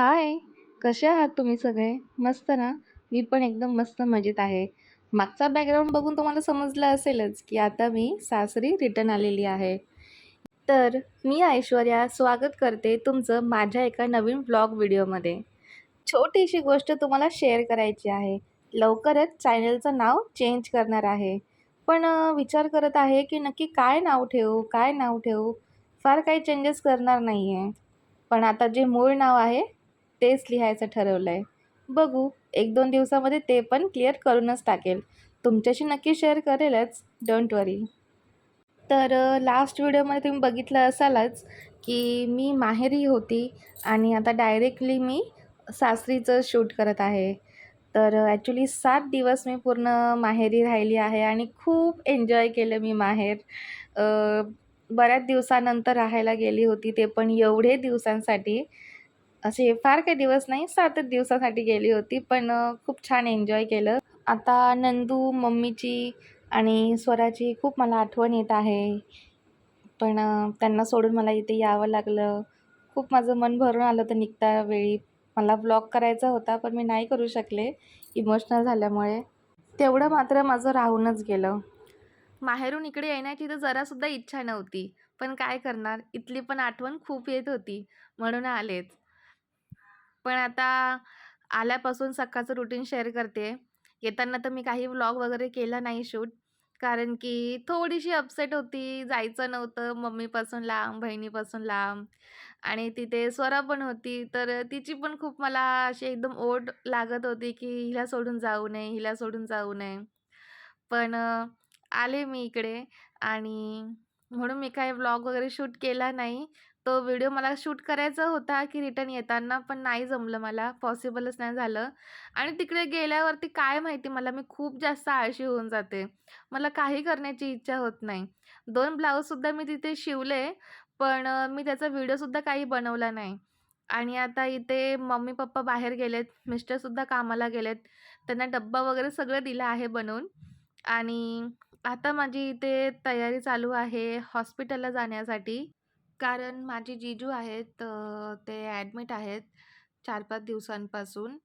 हाय, कसे आहात तुम्ही सगळे? मस्त ना? मी पण एकदम मस्त मजेत आहे. मागचा बॅकग्राऊंड बघून तुम्हाला समजलं असेलच, की आता मी सासरी रिटर्न आलेली आहे. तर मी ऐश्वर्या स्वागत करते तुमचं माझ्या एका नवीन व्लॉग व्हिडिओमध्ये. छोटीशी गोष्ट तुम्हाला शेअर करायची आहे. लवकरच चॅनलचं नाव चेंज करणार आहे. पण विचार करत आहे, की नक्की काय नाव ठेवू, काय नाव ठेवू? फार काही चेंजेस करणार नाही आहे. पण आता जे मूळ नाव आहे, तेच लिहायचं ठरवलं आहे. बघू, 1-2 दिवसामध्ये ते पण क्लिअर करूनच टाकेल. तुमच्याशी नक्की शेअर करेलच, डोंट वरी. तर लास्ट व्हिडिओमध्ये तुम्ही बघितलं असालच, की मी माहेरी होती आणि आता डायरेक्टली मी सासरीचं शूट करत आहे. तर ॲक्च्युली सात दिवस मी पूर्ण माहेरी राहिली आहे आणि खूप एन्जॉय केलं मी माहेर. बऱ्याच दिवसानंतर राहायला गेली होती, ते पण एवढे दिवसांसाठी. असे फार काही दिवस नाही, 7च दिवसासाठी गेली होती, पण खूप छान एन्जॉय केलं. आता नंदू, मम्मीची आणि स्वराची खूप मला आठवण येत आहे. पण त्यांना सोडून मला इथे यावं लागलं. खूप माझं मन भरून आलं होतं निघता वेळी. मला ब्लॉग करायचा होता, पण मी नाही करू शकले इमोशनल झाल्यामुळे. तेवढं मात्र माझं राहूनच गेलं. माहेरून इकडे येण्याची तर जरासुद्धा इच्छा नव्हती. पण काय करणार, इथली पण आठवण खूप येत होती, म्हणून आलेच. पण आता आल्यापासून सकाळचं रुटीन शेअर करते. येताना तर मी काही व्लॉग वगैरे केला नाही शूट. कारण की थोडीशी अपसेट होती, जायचं नव्हतं मम्मीपासून लांब, बहिणीपासून लांब आणि तिथे स्वरा पण होती. तर तिची पण खूप मला अशी एकदम ओढ लागत होती, की हिला सोडून जाऊ नये, हिला सोडून जाऊ नये. पण आले मी इकडे आणि म्हणून मी काही व्लॉग वगैरे शूट केला नाही. तो व्हिडिओ मला शूट करायचा होता, की रिटर्न येताना, पण नाही जमलं मला, पॉसिबलच नाही झालं. आणि तिकडे गेल्यावरती काय माहिती मला मी खूप जास्त आळशी होऊन जाते. मला काही करण्याची इच्छा होत नाही. दोन ब्लाऊजसुद्धा मी तिथे शिवले, पण मी त्याचा व्हिडिओसुद्धा काही बनवला नाही. आणि आता इथे मम्मी-पप्पा बाहेर गेलेत, मिस्टरसुद्धा कामाला गेलेत. त्यांना डब्बा वगैरे सगळं दिलं आहे बनवून आणि आता माझी इथे तयारी चालू आहे हॉस्पिटलला जाण्यासाठी. कारण माझे जीजू आहेत ते ॲडमिट आहेत 4-5 दिवसांपासून.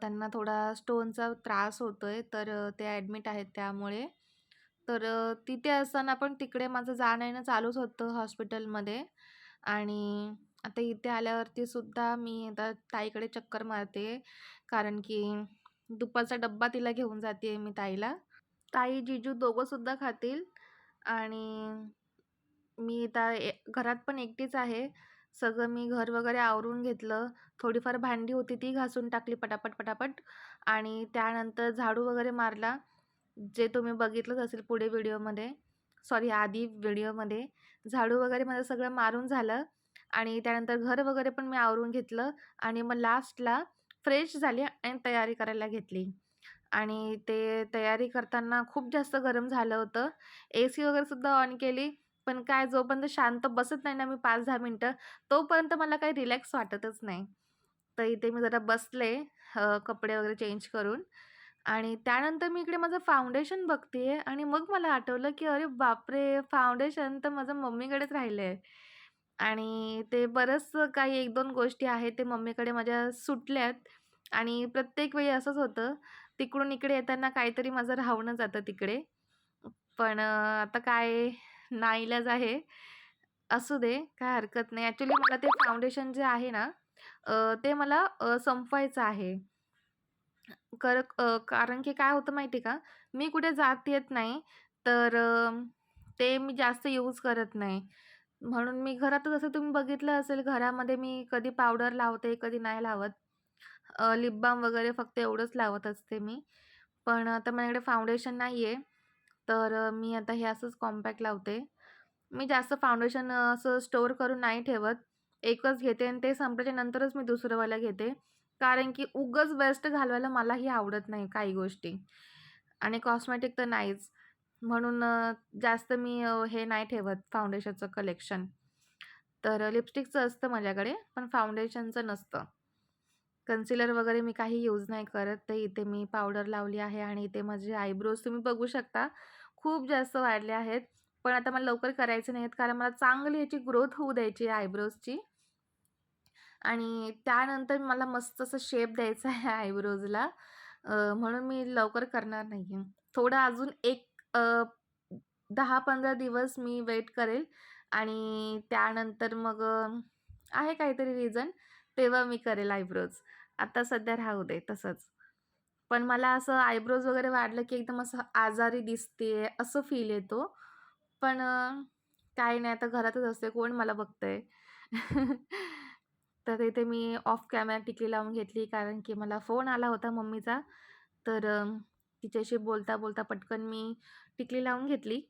त्यांना थोडा स्टोनचा त्रास होतो आहे तर ते ॲडमिट आहेत त्यामुळे. तर तिथे असताना पण तिकडे माझं जाणं-येणं चालूच होतं हॉस्पिटलमध्ये आणि आता इथे आल्यावरती सुद्धा मी आता ताईकडे चक्कर मारते. कारण की दुपारचा डब्बा तिला घेऊन जाते मी ताईला. ताई, जिजू दोघंसुद्धा खातील आणि मी आता ए घरात पण एकटीच आहे. सगळं मी घर वगैरे आवरून घेतलं. थोडीफार भांडी होती ती घासून टाकली पटापट, पटापट आणि त्यानंतर झाडू वगैरे मारला. जे तुम्ही बघितलंच असेल पुढे व्हिडिओमध्ये सॉरी आधी व्हिडिओमध्ये. झाडू वगैरे माझं सगळं मारून झालं आणि त्यानंतर घर वगैरे पण मी आवरून घेतलं आणि मग लास्टला फ्रेश झाली आणि तयारी करायला घेतली. आणि ते तयारी करताना खूप जास्त गरम झालं होतं. ए सी वगैरेसुद्धा ऑन केली. पण काय जोपर्यंत शांत बसत नाही ना मी पाच दहा मिनटं तोपर्यंत मला काही रिलॅक्स वाटतच नाही. तर इथे मी जरा बसले कपडे वगैरे चेंज करून आणि त्यानंतर मी इकडे माझं फाउंडेशन आहे आणि मग मला आठवलं, की अरे बापरे! फाउंडेशन तर माझं मम्मीकडेच राहिलं आहे आणि ते बरंच काही 1-2 गोष्टी आहेत ते मम्मीकडे माझ्या सुटल्यात आणि प्रत्येक वेळी असंच होतं. तिकडून इकडे येताना काहीतरी माझं राहून जातं तिकडे. पण आता काय नाईलाज आहे. असू दे, काही हरकत नाही. ॲक्च्युली मला ते फाउंडेशन जे आहे ना, ते मला संपवायचं आहे. कर कारण की काय होतं माहिती आहे का, मी कुठे जात येत नाही, तर ते मी जास्त यूज करत नाही. म्हणून मी घरात जसं तुम्ही बघितलं असेल, घरामध्ये मी कधी पावडर लावते, कधी नाही लावत. लिपबाम लिप वगैरे फक्त एवढंच लावत असते मी. पण आता माझ्याकडे फाउंडेशन नाही आहे, तर मी आता हे असंच कॉम्पॅक्ट लावते. मी जास्त फाउंडेशन असं स्टोअर करून नाही ठेवत. एकच घेते आणि ते संपल्याच्या नंतरच मी दुसरंवाला घेते. कारण की उगच वेस्ट घालवायला मलाही आवडत नाही काही गोष्टी आणि कॉस्मेटिक तर नाहीच. म्हणून जास्त मी हे नाही ठेवत फाउंडेशनचं कलेक्शन. तर लिपस्टिकचं असतं माझ्याकडे, पण फाउंडेशनचं नसतं. कन्सिलर वगैरे मी काही यूज नाही करत. तर इथे मी पावडर लावली आहे आणि इथे माझे आयब्रोज तुम्ही बघू शकता, खूप जास्त वाढले आहेत. पण आता मला लवकर करायचे नाहीत, कारण मला चांगली ह्याची ग्रोथ होऊ द्यायची आहे आयब्रोजची. आणि त्यानंतर मला मस्त असं शेप द्यायचा आहे आयब्रोजला म्हणून मी लवकर करणार नाही आहे थोडं अजून एक दहा पंधरा दिवस मी वेट करेल आणि त्यानंतर मग आहे काहीतरी रिझन तेव्हा मी करेल आयब्रोज. आता सध्या राहू दे तसंच. पण मला असं आयब्रोज वगैरे वाढलं की एकदम असं आजारी दिसते असं फील येतो. पण काय काही नाही आता घरातच असते. कोण मला बघतंय? तर इथे मी ऑफ कॅमेरा टिकली लावून घेतली कारण की मला फोन आला होता मम्मीचा. तर तिच्याशी बोलता बोलता पटकन मी टिकली लावून घेतली.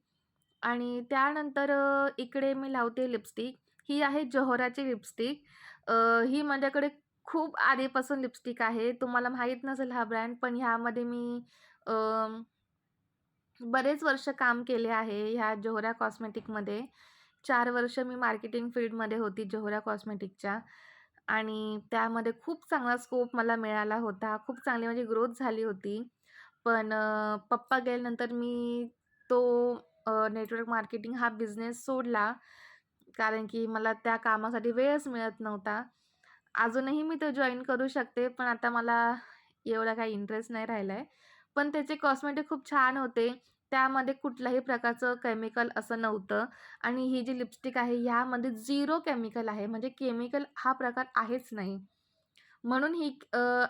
आणि त्यानंतर इकडे मी लावते लिपस्टिक ही आहे जोहराची लिपस्टिक ही माझ्याकडे खूप आधीपासून लिपस्टिक आहे. तुम्हाला माहीत नसेल हा ब्रँड पण ह्यामध्ये मी बरेच वर्ष काम केले आहे ह्या जोहरा कॉस्मेटिकमध्ये चार वर्ष मी मार्केटिंग फील्डमध्ये होती जोहरा कॉस्मेटिकच्या आणि त्यामध्ये खूप चांगला स्कोप मला मिळाला होता. खूप चांगली माझी ग्रोथ झाली होती. पण पप्पा गेल्यानंतर मी तो नेटवर्क मार्केटिंग हा बिझनेस सोडला. कारण की मला त्या कामासाठी वेळच मिळत नव्हता. अजूनही मी तो जॉईन करू शकते पण आता मला एवढा काही इंटरेस्ट नाही राहिला आहे पण त्याचे कॉस्मेटिक खूप छान होते. त्यामध्ये कुठल्याही प्रकारचं केमिकल असं नव्हतं. आणि ही जी लिपस्टिक आहे ह्यामध्ये झिरो केमिकल आहे. म्हणजे केमिकल हा प्रकार आहेच नाही. म्हणून ही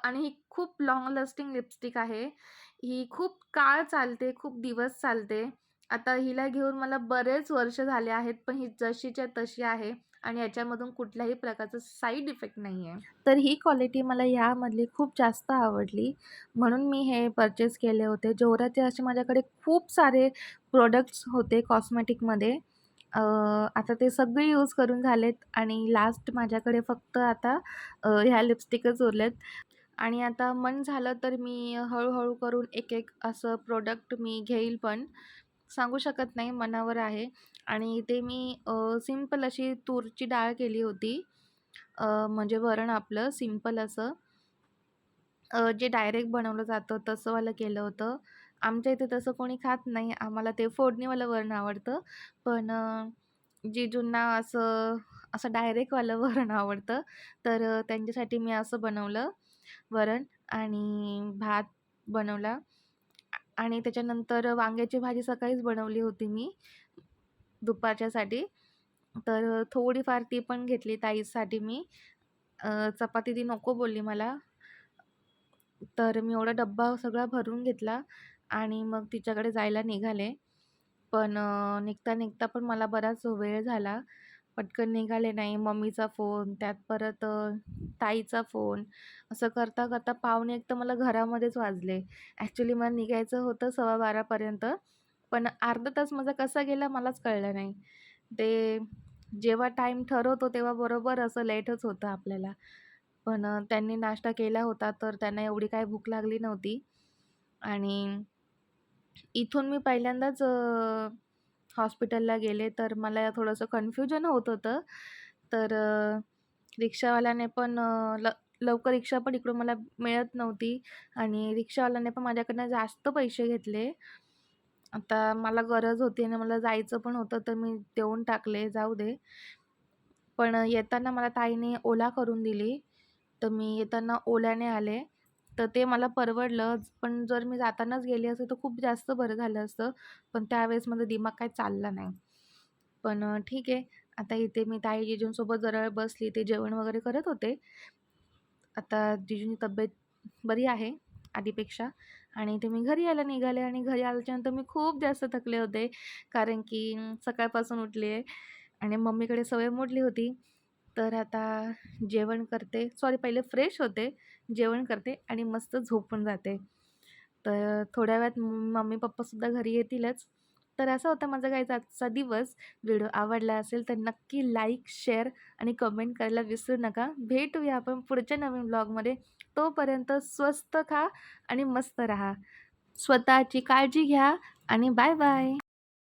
आणि ही खूप लाँग लास्टिंग लिपस्टिक आहे. ही खूप काळ चालते खूप दिवस चालते. आता हिला घेऊन मला बरेच वर्ष झाले आहेत पण ही जशीच्या तशी आहे आणि याच्यामधून कुठल्याही प्रकारचं साईड इफेक्ट नाही आहे तर ही क्वालिटी मला ह्यामधली खूप जास्त आवडली. म्हणून मी हे परचेस केले होते. जोराचे असे माझ्याकडे खूप सारे प्रोडक्ट्स होते कॉस्मेटिकमध्ये आता ते सगळे यूज करून झालेत आणि लास्ट माझ्याकडे फक्त आता ह्या लिपस्टिकच उरलेत. आणि आता मन झालं तर मी हळूहळू करून एक एक असं प्रोडक्ट मी घेईल पण. सांगू शकत नाही मनावर आहे. आणि ते मी सिंपल अशी तूरची डाळ केली होती. म्हणजे वरण आपलं सिंपल असं. जे डायरेक्ट बनवलं जातं तसंवालं केलं होतं. आमच्या इथे तसं कोणी खात नाही. आम्हाला ते फोडणीवालं वरण आवडतं. पण अ, असं असं डायरेक्टवालं वरण आवडतं तर त्यांच्यासाठी मी असं बनवलं वरण आणि भात बनवला. आणि त्याच्यानंतर वांग्याची भाजी सकाळीच बनवली होती मी दुपारच्यासाठी. तर थोडीफार ती पण घेतली ताईसाठी मी. चपाती ती नको बोलली मला. तर मी एवढा डब्बा सगळा भरून घेतला आणि मग तिच्याकडे जायला निघाले. पण निघता निघता पण मला बराच वेळ झाला. पटकन निघाले नाही. मम्मीचा फोन त्यात परत ताईचा फोन. असं करता करता पाहुणे एक तर मला घरामध्येच वाजले. ॲक्च्युली मला निघायचं होतं सव्वा बारापर्यंत पण अर्धा तास माझा कसा गेला मलाच कळलं नाही. ते जेव्हा टाईम ठरवतो तेव्हा बरोबर असं लेटच होतं आपल्याला. पण त्यांनी नाश्ता केला होता तर त्यांना एवढी काही भूक लागली नव्हती. आणि इथून मी पहिल्यांदाच हॉस्पिटलला गेले तर मला थोडंसं कन्फ्युजन होत होतं. तर रिक्षावाल्याने पण ल लवकर रिक्षा पण इकडून मला मिळत नव्हती आणि रिक्षावाल्याने पण माझ्याकडनं जास्त पैसे घेतले. आता मला गरज होती आणि मला जायचं पण होतं तर मी देऊन टाकले जाऊ दे. पण येताना मला ताईने ओला करून दिली. तर मी येताना ओल्याने आले. तर ते मला परवडलं. पण जर मी जातानाच गेले असते तर खूप जास्त बरं झालं असतं. पण त्यावेळेस माझा दिमाग काही चालला नाही. पण ठीक आहे. आता इथे मी ताई जिजूंसोबत जरा वेळ बसली ते जेवण वगैरे करत होते. आता जिजूंची तब्येत बरी आहे आधीपेक्षा. आणि ते मी घरी यायला निघाले आणि घरी आल्याच्यानंतर मी खूप जास्त थकले होते. कारण की सकाळपासून उठली आहे आणि मम्मीकडे सवय मोडली होती. तर आता जेवण करते. सॉरी पहिले फ्रेश होते जेवण करते आणि मस्त झोपून जाते. तर थोड्या वेळात मम्मी पप्पासुद्धा घरी येतीलच. तर असा होता माझा काहीचा आजचा दिवस. व्हिडिओ आवडला असेल तर नक्की लाईक शेअर आणि कमेंट करायला विसरू नका. भेटूया आपण पुढच्या नवीन ब्लॉगमध्ये तोपर्यंत स्वस्त खा आणि मस्त राहा. स्वतःची काळजी घ्या आणि बाय बाय